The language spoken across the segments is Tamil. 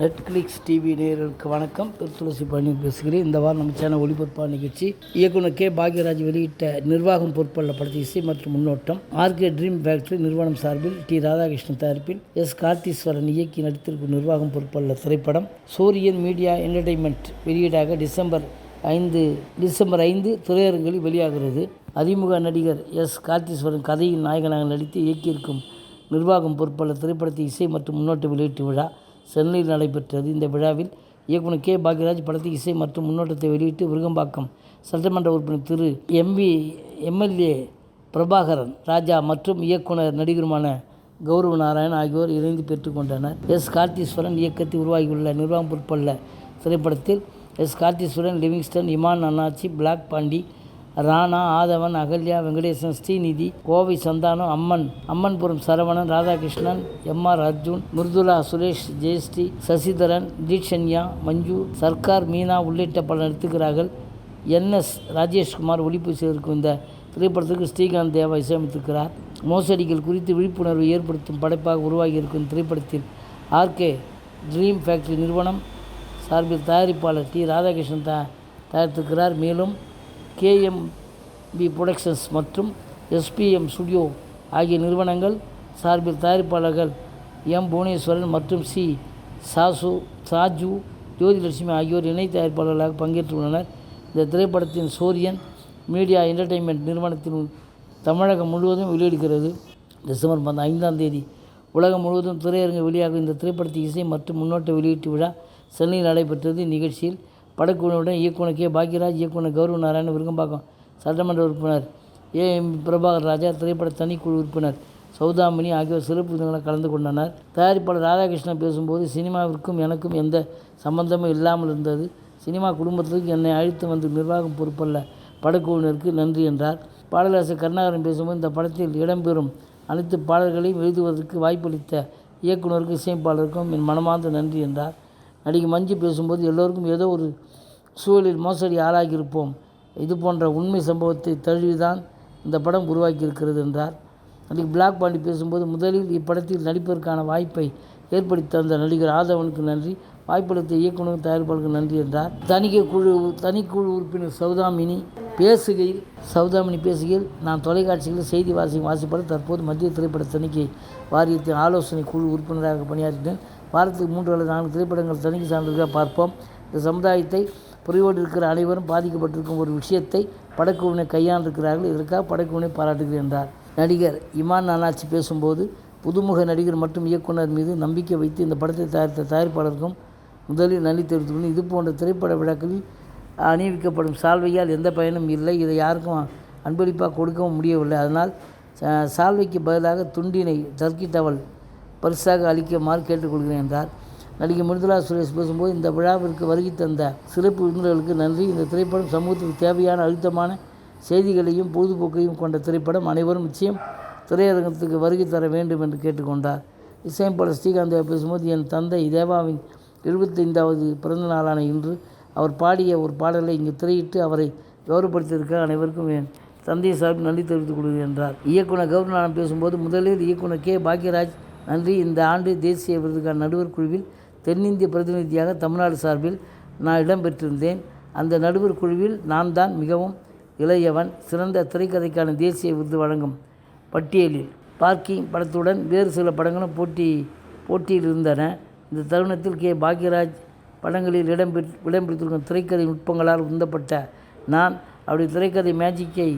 நெட்ஃப்ளிக்ஸ் டிவி நேயர்களுக்கு வணக்கம். திருத்துளசி பழனி பேசுகிறேன். இந்த வாரம் நம்ம சேனல் ஒளிபரப்பா நிகழ்ச்சி இயக்குனர் கே. பாக்யராஜ் வெளியிட்ட நிர்வாகம் பொறுப்பள்ள படத்த இசை மற்றும் முன்னோட்டம் ஆர்கே ட்ரீம் ஃபேக்டரி நிறுவனம் சார்பில் டி. ராதாகிருஷ்ணன் தயாரிப்பில் எஸ். கார்த்தீஸ்வரன் இயக்கி நடித்திருக்கும் நிர்வாகம் பொறுப்பள்ள திரைப்படம் சூரியன் மீடியா என்டர்டைன்மெண்ட் வெளியீடாக டிசம்பர் ஐந்து டிசம்பர் ஐந்து திரையரங்களில் வெளியாகிறது. அறிமுக நடிகர் எஸ். கார்த்தீஸ்வரன் கதையின் நாயகனாக நடித்து இயக்கியிருக்கும் நிர்வாகம் பொறுப்பள்ள திரைப்படத்தை இசை மற்றும் முன்னோட்ட வெளியீட்டு விழா சென்னையில் நடைபெற்றது. இந்த விழாவில் இயக்குனர் கே. பாக்யராஜ் படத்தின் இசை மற்றும் முன்னோட்டத்தை வெளியிட்டு விருகம்பாக்கம் சட்டமன்ற உறுப்பினர் திரு. எம்பி எம்எல்ஏ பிரபாகரன் ராஜா மற்றும் இயக்குனர் நடிகருமான கௌரவ நாராயண் ஆகியோர் இணைந்து பெற்றுக்கொண்டனர் எஸ். கார்த்தீஸ்வரன் இயக்கத்தில் உருவாகியுள்ள நிர்வாகம் பொருட்பள்ள திரைப்படத்தில் S. Kartheeswaran Livingstone Imman Annachi black Pandi Rana Aadhavan Ahalya Venkatesan Srinidhi Kovai Santhanam Amman Ammanpuram Saravanan Radhakrishnan MR Arjun Mridula Suresh Jayashree Sasidharan தீட்சன்யா Manju Sarkar Meena உள்ளிட்ட பலர் நடித்துக்கிறார்கள் என்எஸ் ராஜேஷ்குமார் ஒளிப்பு செய்திருக்கும் இந்த திரைப்படத்துக்கு ஸ்ரீகாந்த் தேவா இசையமைத்திருக்கிறார். மோசடிகள் குறித்து விழிப்புணர்வு ஏற்படுத்தும் படைப்பாக உருவாகியிருக்கும் திரைப்படத்தில் ஆர்கே ட்ரீம் ஃபேக்டரி நிறுவனம் சார்பில் தயாரிப்பாளர் டி. ராதாகிருஷ்ணன் த தயாரித்திருக்கிறார். மேலும் கேஎம்பி புரொடக்ஷன்ஸ் மற்றும் எஸ்பிஎம் ஸ்டுடியோ ஆகிய நிறுவனங்கள் சார்பில் தயாரிப்பாளர்கள் எம் புவனேஸ்வரன் மற்றும் சி சாசு சாஜு ஜோதிலட்சுமி ஆகியோர் இணை தயாரிப்பாளர்களாக பங்கேற்றுள்ளனர். இந்த திரைப்படத்தின் சூரியன் மீடியா என்டர்டெயின்மெண்ட் நிறுவனத்தின் தமிழகம் முழுவதும் வெளியிடுகிறது. டிசம்பர் மாதம் ஐந்தாம் தேதி உலகம் முழுவதும் திரையரங்கு வெளியாகும் இந்த திரைப்படத்தின் இசை மற்றும் முன்னோட்ட வெளியீட்டு விழா சென்னையில் நடைபெற்றது. நிகழ்ச்சியில் படக்குழுவுடன் இயக்குனர் கே. பாக்யராஜ் இயக்குனர் கௌரவ நாராயண விருங்கம்பாக்கம் சட்டமன்ற உறுப்பினர் ஏ. எம். பிரபாகர் ராஜா திரைப்பட தனிக்குழு உறுப்பினர் சௌதாமணி ஆகியோர் சிறப்பு விருந்தினர்கள் கலந்து கொண்டனர். தயாரிப்பாளர் ராதாகிருஷ்ணன் பேசும்போது சினிமாவிற்கும் எனக்கும் எந்த சம்பந்தமும் இல்லாமல் இருந்தது. சினிமா குடும்பத்திற்கு என்னை அழைத்து வந்து நிர்வாகம் பொறுப்பல்ல. படக்குழுவினருக்கு நன்றி என்றார். பாடலாசிரியர் கருணாகரன் பேசும்போது இந்த படத்தில் இடம்பெறும் அனைத்து பாடல்களையும் எழுதுவதற்கு வாய்ப்பளித்த இயக்குனருக்கும் இசையமைப்பாளருக்கும் என் மனமார்ந்த நன்றி என்றார். நடிகை மஞ்சு பேசும்போது எல்லோருக்கும் ஏதோ ஒரு சூழலில் மோசடி ஆளாகியிருப்போம். இது போன்ற உண்மை சம்பவத்தை தழுவிதான் இந்த படம் உருவாக்கியிருக்கிறது என்றார். நடிகை பிளாக் பாண்டி பேசும்போது முதலில் இப்படத்தில் நடிப்பதற்கான வாய்ப்பை ஏற்படுத்தி தந்த நடிகர் ஆதவனுக்கு நன்றி வாய்ப்பளித்த இயக்குனர் தயாரிப்பாளருக்கு நன்றி என்றார். தணிக்கை குழு தனிக்குழு உறுப்பினர் சௌதாமினி பேசுகையில் சௌதாமினி பேசுகையில் நான் தொலைக்காட்சிகளில் செய்தி வாசி வாசிப்பட தற்போது மத்திய திரைப்பட தணிக்கை வாரியத்தின் ஆலோசனை குழு உறுப்பினராக பணியாற்றினேன். வாரத்துக்கு மூன்று அல்லது நான்கு திரைப்படங்கள் தணிக்கை சான்றிதழ்காக பார்ப்போம். இந்த சமுதாயத்தை புரிவோடு இருக்கிற அனைவரும் பாதிக்கப்பட்டிருக்கும் ஒரு விஷயத்தை படக்குழுவினை கையாண்டிருக்கிறார்கள். இதற்காக படக்குழுவினை பாராட்டுகிறேன் என்றார். நடிகர் இமான் அண்ணாச்சி பேசும்போது புதுமுக நடிகர் மற்றும் இயக்குனர் மீது நம்பிக்கை வைத்து இந்த படத்தை தயாரித்த தயாரிப்பாளருக்கும் முதலில் நன்றி தெரிவித்துள்ளேன் இது போன்ற திரைப்பட விழாக்களில் அணிவிக்கப்படும் சால்வையால் எந்த பயனும் இல்லை. இதை யாருக்கும் அன்பளிப்பாக கொடுக்கவும் முடியவில்லை. அதனால் சால்வைக்கு பதிலாக துண்டினை டர்க்கி டவல் பரிசாக அளிக்குமாறு கேட்டுக்கொள்கிறேன் என்றார். நடிகை மிருதுலா சுரேஷ் பேசும்போது இந்த விழாவிற்கு வருகை தந்த சிறப்பு விருந்தினர்களுக்கு நன்றி. இந்த திரைப்படம் சமூகத்துக்கு தேவையான அழுத்தமான செய்திகளையும் பொழுதுபோக்கையும் கொண்ட திரைப்படம் அனைவரும் நிச்சயம் திரையரங்கத்துக்கு வருகை தர வேண்டும் என்று கேட்டுக்கொண்டார். இசையம்பாளர் ஸ்ரீகாந்த் பேசும்போது என் தந்தை தேவாவின் எழுபத்தைந்தாவது பிறந்த நாளான இன்று அவர் பாடிய ஒரு பாடலை இங்கு திரையிட்டு அவரை கௌரவப்படுத்தியிருக்க அனைவருக்கும் என் தந்தை சார்பில் நன்றி தெரிவித்துக் கொள்கிறேன் என்றார். இயக்குனர் கௌரவநாதன் பேசும்போது முதலில் இயக்குனர் கே. பாக்யராஜ் நன்றி. இந்த ஆண்டு தேசிய விருதுக்கான நடுவர் குழுவில் தென்னிந்திய பிரதிநிதியாக தமிழ்நாடு சார்பில் நான் இடம்பெற்றிருந்தேன். அந்த நடுவர் குழுவில் நான் தான் மிகவும் இளையவன் சிறந்த திரைக்கதைக்கான தேசிய விருது வழங்கும் பட்டியலில் பார்க்கிங் படத்துடன் வேறு சில படங்களும் போட்டி போட்டியில் இருந்தன. இந்த தருணத்தில் கே. பாக்யராஜ் படங்களில் இடம்பெற் இடம்பெற்றிருக்கும் திரைக்கதை நுட்பங்களால் உந்தப்பட்ட நான் அவருடைய திரைக்கதை மேஜிக்கை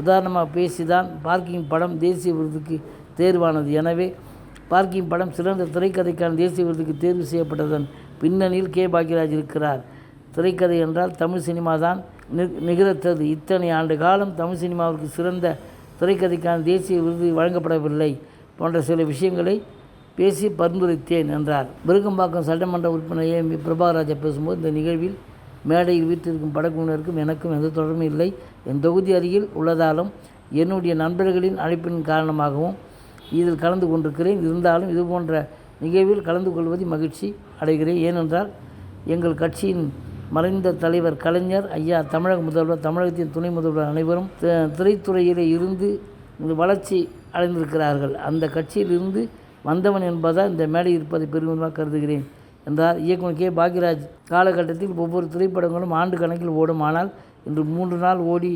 உதாரணமாக பேசிதான் பார்க்கிங் படம் தேசிய விருதுக்கு தேர்வானது. எனவே பார்க்கிங் படம் சிறந்த திரைக்கதைக்கான தேசிய விருதுக்கு தேர்வு செய்யப்பட்டதன் பின்னணியில் கே. பாக்யராஜ் இருக்கிறார். திரைக்கதை என்றால் தமிழ் சினிமா தான் நி- நிகழ்த்தது இத்தனை ஆண்டு காலம் தமிழ் சினிமாவிற்கு சிறந்த திரைக்கதைக்கான தேசிய விருது வழங்கப்படவில்லை போன்ற சில விஷயங்களை பேசி பரிந்துரைத்தேன் என்றார். விருகம்பாக்கம் சட்டமன்ற உறுப்பினர் ஏ. எம். பிரபாகராஜா பேசும்போது இந்த நிகழ்வில் மேடையில் வீட்டிற்கும் படக்குழுவினருக்கும் எனக்கும் எந்த தொடர்பும் இல்லை. என் தொகுதி அருகில் உள்ளதாலும் என்னுடைய நண்பர்களின் அழைப்பின் காரணமாகவும் இதில் கலந்து கொண்டிருக்கிறேன். இருந்தாலும் இது போன்ற நிகழ்வில் கலந்து கொள்வதை மகிழ்ச்சி அடைகிறேன். ஏனென்றால் எங்கள் கட்சியின் மறைந்த தலைவர் கலைஞர் ஐயா தமிழக முதல்வர் தமிழகத்தின் துணை முதல்வர் அனைவரும் திரைத்துறையிலே இருந்து இந்த வளர்ச்சி அடைந்திருக்கிறார்கள். அந்த கட்சியிலிருந்து வந்தவன் என்பதால் இந்த மேடை இருப்பதை பெருமிதமாக கருதுகிறேன். என்றார் இயக்குனர் கே. பாக்யராஜ். காலகட்டத்தில் ஒவ்வொரு திரைப்படங்களும் ஆண்டு கணக்கில் ஓடும். ஆனால் இன்று மூன்று நாள் ஓடி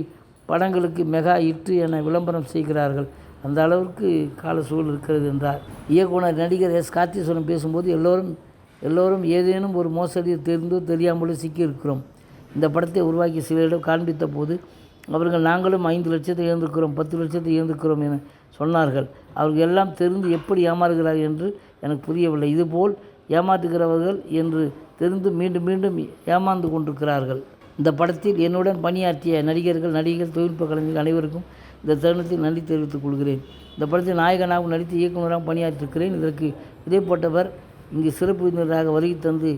படங்களுக்கு மெகா இட்டு என விளம்பரம் செய்கிறார்கள். அந்த அளவுக்கு கால சூழல் இருக்கிறது என்றார் இயக்குனர் நடிகர் எஸ் கார்த்தீஸ்வரன் பேசும்போது எல்லோரும் எல்லோரும் ஏதேனும் ஒரு மோசடியில் தெரிந்தோ தெரியாமலோ சிக்கியிருக்கிறோம். இந்த படத்தை உருவாக்கி சிலரிடம் காண்பித்த போது அவர்கள் நாங்களும் ஐந்து லட்சத்தை இழந்திருக்கிறோம் பத்து லட்சத்தை இழந்திருக்கிறோம் என சொன்னார்கள். அவர்கள் எல்லாம் தெரிந்து எப்படி ஏமாறுகிறார்கள் என்று எனக்கு புரியவில்லை. இதுபோல் ஏமாற்றுகிறவர்கள் என்று தெரிந்து மீண்டும் மீண்டும் ஏமாந்து கொண்டிருக்கிறார்கள். இந்த படத்தில் என்னுடன் பணியாற்றிய நடிகர்கள் நடிகர் தொழில்நுட்ப கலைஞர்கள் அனைவருக்கும் இந்த தருணத்தில் நன்றி தெரிவித்துக் கொள்கிறேன். இந்த படத்தில் நாயகனாகவும் நடித்து இயக்குநராகவும் பணியாற்றிருக்கிறேன் இதற்கு இதே போட்டவர் இங்கு சிறப்பு விருந்தினராக வருகை தந்து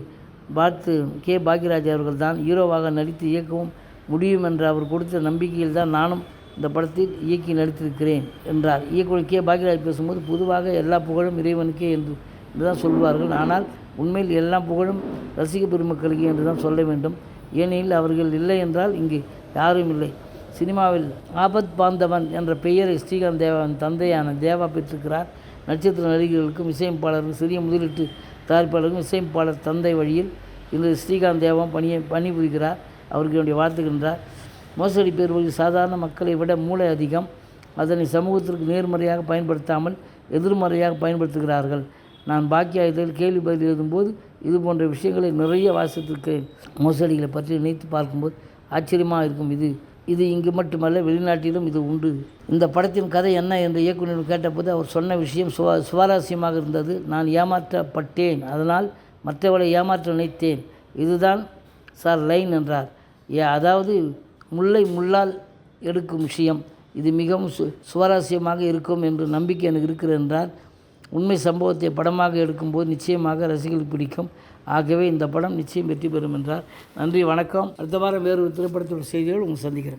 பார்த்து கே. பாக்யராஜ் அவர்கள் தான் ஹீரோவாக நடித்து இயக்கவும் முடியும் என்ற அவர் கொடுத்த நம்பிக்கையில் தான் நானும் இந்த படத்தில் இயக்கி நடித்திருக்கிறேன் என்றார். இயக்குனர் கே. பாக்யராஜ் பேசும்போது பொதுவாக எல்லா புகழும் இறைவனுக்கே என்று தான் சொல்வார்கள் ஆனால் உண்மையில் எல்லா புகழும் ரசிக பெருமக்களுக்கு என்று தான் சொல்ல வேண்டும். ஏனெனில் அவர்கள் இல்லை என்றால் இங்கு யாரும் இல்லை. சினிமாவில் ஆபத் பாந்தவன் என்ற பெயரை ஸ்ரீகாந்த் தேவாவின் தந்தையான தேவா பெற்றிருக்கிறார். நட்சத்திர நடிகர்களுக்கும் இசையமைப்பாளருக்கும் சிறிய முதலீட்டு தயாரிப்பாளருக்கும் இசையமைப்பாளர் தந்தை வழியில் இன்று ஸ்ரீகாந்த் தேவா பணியை பணிபுரிகிறார். அவருக்கு என்னுடைய வாழ்த்துகின்றார் மோசடி பேர்வழியில் சாதாரண மக்களை விட மூளை அதிகம். அதனை சமூகத்திற்கு நேர்மறையாக பயன்படுத்தாமல் எதிர்மறையாக பயன்படுத்துகிறார்கள். நான் பாக்கிய இதில் கேள்வி பதில் எழுதும்போது இது போன்ற விஷயங்களை நிறைய வாசித்திருக்கிறேன். மோசடிகளை பற்றி நினைத்து பார்க்கும்போது ஆச்சரியமாக இருக்கும் இது. இது இங்கு மட்டுமல்ல வெளிநாட்டிலும் இது உண்டு. இந்த படத்தின் கதை என்ன என்று இயக்குனர் கேட்டபோது அவர் சொன்ன விஷயம் சுவா சுவாரஸ்யமாக இருந்தது. நான் ஏமாற்றப்பட்டேன். அதனால் மற்றவளை ஏமாற்ற நினைத்தேன். இதுதான் சார் லைன் என்றார். ஏ அதாவது முல்லை முள்ளால் எடுக்கும் விஷயம். இது மிகவும் சு சுவாரஸ்யமாக இருக்கும் என்று நம்பிக்கை எனக்கு இருக்கிறது என்றார். உண்மை சம்பவத்தை படமாக எடுக்கும்போது நிச்சயமாக ரசிகர்கள் பிடிக்கும். ஆகவே இந்த படம் நிச்சயம் வெற்றி பெறும் என்றார். நன்றி வணக்கம். அடுத்த வாரம் வேறு ஒரு திரைப்படத்தோட செய்திகள் உங்கள் சந்திக்கிறேன்.